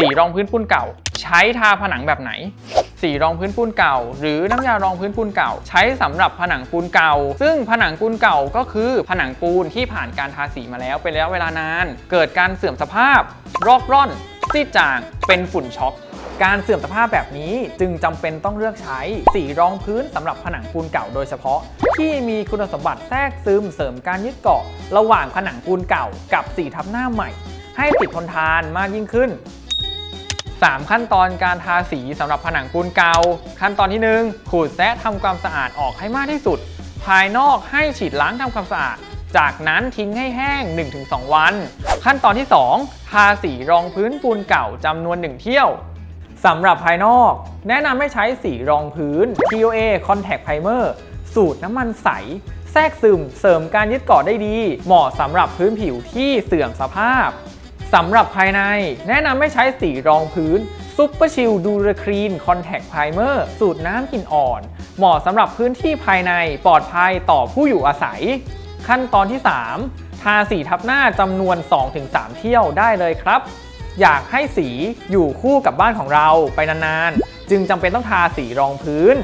สีรองพื้นปูนเก่า ใช้ทาผนังแบบไหน สีรองพื้นปูนเก่า หรือน้ำยารองพื้นปูนเก่า ใช้สำหรับผนังปูนเก่า ซึ่งผนังปูนเก่าก็คือผนังปูนที่ผ่านการทาสีมาแล้วเป็นระยะเวลานาน เกิดการเสื่อมสภาพ รอกร่อนซีดจาง เป็นฝุ่นช็อกการเสื่อมสภาพแบบนี้จึงจำเป็นต้องเลือกใช้สีรองพื้นสำหรับผนังปูนเก่าโดยเฉพาะ ที่มีคุณสมบัติแทรกซึมเสริมการยึดเกาะ ระหว่างผนังปูนเก่ากับสีทับหน้าใหม่ ให้ติดทนทานมากยิ่งขึ้น 3 ขั้นตอนการทาสีสำหรับผนังปูนเก่าขั้นตอนที่ 1 ขูดแซะทำความสะอาดออกให้มากที่สุด ภายนอกให้ฉีดล้างทำความสะอาด จากนั้นทิ้งให้แห้ง 1-2 วัน ขั้นตอนที่ 2 ทาสีรองพื้นปูนเก่าจำนวน 1 เที่ยวสำหรับภายนอก แนะนำให้ใช้สีรองพื้น TOA Contact Primer สูตรน้ำมันใส แทรกซึม เสริมการยึดเกาะได้ดี เหมาะสำหรับพื้นผิวที่เสื่อมสภาพ สำหรับภายในแนะนำให้ใช้สีรองพื้น Super Chill d u r a c l e a n Contact Primer สูตรน้ำกลิ่นอ่อน เหมาะสำหรับพื้นที่ภายในปลอดภัยต่อผู้อยู่อาศัย ขั้นตอนที่ 3 ทาสีทับหน้าจำนวน 2-3 เที่ยวได้เลยครับ อยากให้สีอยู่คู่กับบ้านของเราไปนานๆ จึงจำเป็นต้องทาสีรองพื้น